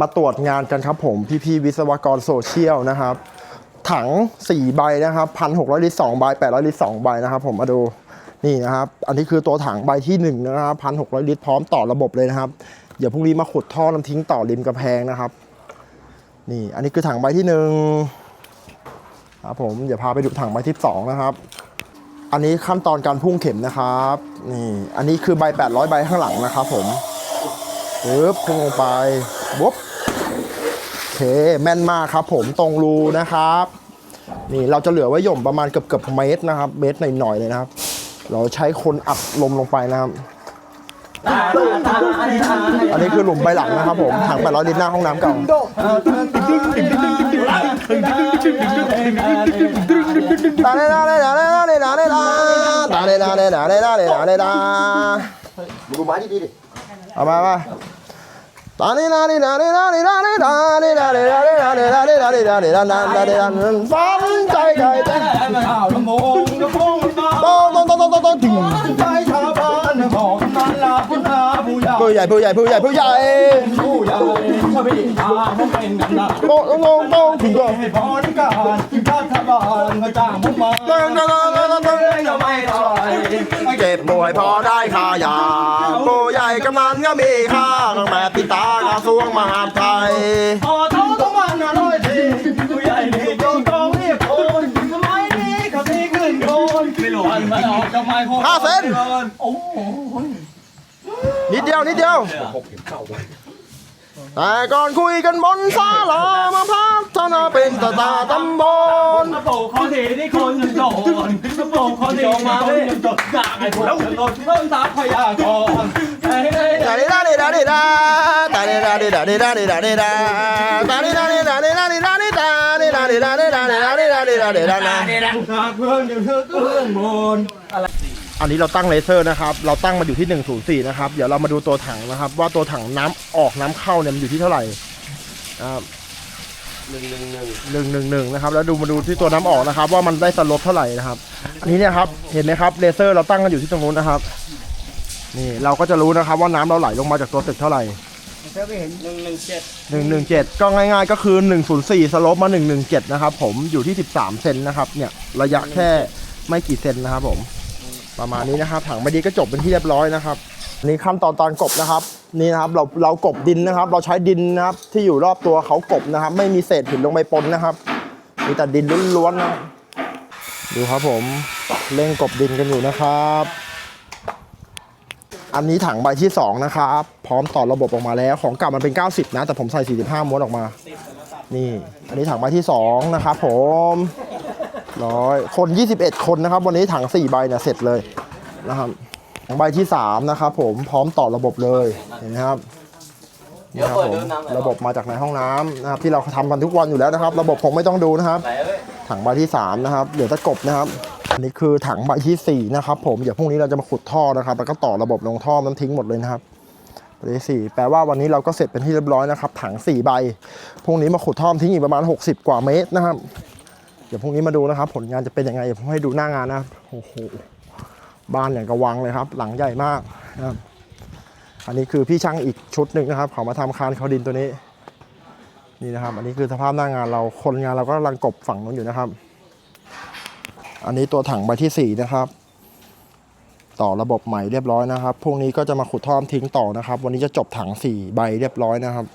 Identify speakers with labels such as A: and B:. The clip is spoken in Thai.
A: มาตรวจงานกันครับผมพี่ๆวิศวกรโซเชียลนะครับ ถัง 4 ใบนะครับ1,600ลิตร2ใบ800ลิตร2ใบนะครับ ผมมาดูนี่นะครับ อันนี้คือตัวถังใบที่1นะครับ1,600ลิตรพร้อมต่อระบบเลยนะครับเดี๋ยวพรุ่งนี้มาขุดท่อน้ำทิ้งต่อริมกระแพงนะครับ นี่อันนี้คือถังใบที่1ครับผมเดี๋ยวพาไปดูถังใบที่2นะครับ อันนี้ขั้นตอนการพุ่งเข็มนะครับนี่อันนี้คือใบ800ใบข้างหลังนะครับผมปึ๊บพุ่งลงไป บ๊บโอเคแม่นมากครับผมตรงรูนะครับ นี่เราจะเหลือไว้หย่มประมาณเกือบเกือบเมตรนะครับ เมตรหน่อยๆเลยนะครับ เราใช้คนอัดลมลงไปนะครับ อันนี้คือหลุมใบหลังนะครับผมถัง800ลิตรหน้าห้องน้ำเก่า ตาเดดาเดดาเดดาเดดาเดดาตาเดดาเดดาเดดาเดดาเดดา
B: มึงดูไม้ดีดีดิ
A: เอามามา ตาเดดาเดดาเดดาเดดาเดดาเดดาเดดาเด
C: ผู้ใหญ่
A: ผู้ใหญ่ผู้ใหญ่ผู้ใหญ่ผู้ใหญ่
C: ผู้ใหญ่ชาวบ้านทางผมเป็นกันนะ
A: โตโตโตโตถึงก็
C: ให้พรการรัฐบาลก็จ้างผมมา
A: โตโตโตโตโตโต
C: จะไม่เท่าไร
A: เจ็บป่วยพอได้ค่ายาผู้ใหญ่กำนันก็มีค่าตั้งแต่ปิตากระทรวงมหาดไทย
C: พอเท้องต้องมันอร่อยทีผู้ใหญ่นี่จงต้องรียกโอนสมัยนี้เขาตีขึ้นโคนไม่หลวนไมาออกจะไม่โหด
A: ห้าเซน
C: โอ้โห
A: นิดเดียวนิดเดียวแต่ก่อนคุยกันบนศาลามาพัฒนาเป็นตาตาตำบล
C: กระโปรงเขาทีนี่คนยังโดนกระโปรงเขาทีมาคนยังโดนกากไอ้พวกยังโดนเริ่มตาพยากรณ์ไอ้ไอ้
A: ตา
C: ไอ้
A: ดิดาดิดาดิดาตาดิดาดิดาดิดาดิดาดิดาตาดิดาดิดาดิดาดิดาดิดาดิดาดิดาดิดาดิดาดิดาดิดาดิดานะ
C: เพื่อนยังเธอเพื่อนบน
A: อันนี้เราตั้งเลเซอร์นะครับ เราตั้งมาอยู่ที่ 104 นะครับ เดี๋ยวเรามาดูตัวถังนะครับ ว่าตัวถังน้ำออกน้ำเข้าเนี่ยมันอยู่ที่เท่าไหร่นะครับ
B: หนึ่งหนึ่งหนึ่ง
A: หนึ่งหนึ่งหนึ่งนะครับ แล้วดูมาดูที่ตัวน้ำออกนะครับ ว่ามันได้สลบเท่าไหร่นะครับ อันนี้เนี่ยครับ เห็นไหมครับ เลเซอร์เราตั้งกันอยู่ที่ตรงนู้นนะครับ นี่เราก็จะรู้นะครับว่าน้ำเราไหลลงมาจากตัวตึกเท่าไหร่
C: หนึ่งหนึ่งเจ็ด
A: หนึ่งหนึ่งเจ็ดก็ง่ายๆก็คือหนึ่งศูนย์สี่สลบมาหนึ่งหนึ่งเจ็ดนะครับผมอยู่ที่สิบสามเซนนะครับ เนี่ยระยะแค่ไม่กี่เซนนะครับผม ประมาณนี้นะครับ ถังไม่ดีก็จบเป็นที่เรียบร้อยนะครับนนี่ขั้นตอนตอนกบนะครับ นี่นะครับเราเรากบดินนะครับ เราใช้ดินนะครับที่อยู่รอบตัวเขากบนะครับ ไม่มีเศษหินลงไปปนนะครับ มีแต่ดินล้วนๆนะดูครับผมเร่งกบดินกันอยู่นะครับ อันนี้ถังใบที่ 2 นะครับ พร้อมต่อระบบออกมาแล้วของเก่ามันเป็น 90 นะ แต่ผมใส่ 45ม้วนออกมา นี่ อันนี้ถังใบที่ 2 นะครับผม ร้อยคน 21 คนนะครับ วันนี้ถัง 4 ใบเนี่ยเสร็จเลยนะครับถังใบที่ 3 นะครับผมพร้อมต่อระบบเลยเห็นไหมครับนี่ครับผมระบบมาจากในห้องน้ำนะครับ ที่เราทำกันทุกวันอยู่แล้วนะครับ ระบบผมไม่ต้องดูนะครับ ถังใบที่ 3 นะครับเหลือตะกบนะครับอันนี้คือถังใบที่ 4 นะครับผมเดี๋ยวพรุ่งนี้เราจะมาขุดท่อนะครับ แล้วก็ต่อระบบลงท่อน้ำทิ้งหมดเลยนะครับใบที่สี่แปลว่าวันนี้เราก็เสร็จเป็นที่เรียบร้อยนะครับ ถัง 4 ใบพรุ่งนี้มาขุดท่อน้ำทิ้งอีกประมาณ 60 กว่าเมตรนะครับ เดี๋ยวพรุ่งนี้มาดูนะครับ ผลงานจะเป็นยังไงเดี๋ยวผมให้ดูหน้างานนะครับโอ้โหบ้านอย่างกระวังเลยครับ หลังใหญ่มากนะครับอันนี้คือพี่ช่างอีกชุดหนึ่งนะครับ เขามาทำคานเขาดินตัวนี้ นี่นะครับ อันนี้คือสภาพหน้างานเราคนงานเราก็กำลังกบฝั่งนู้นอยู่นะครับ อันนี้ตัวถังใบที่ 4 นะครับ ต่อระบบใหม่เรียบร้อยนะครับพรุ่งนี้ก็จะมาขุดท่อมทิ้งต่อนะครับ วันนี้จะจบถัง4ใบเรียบร้อยนะครับ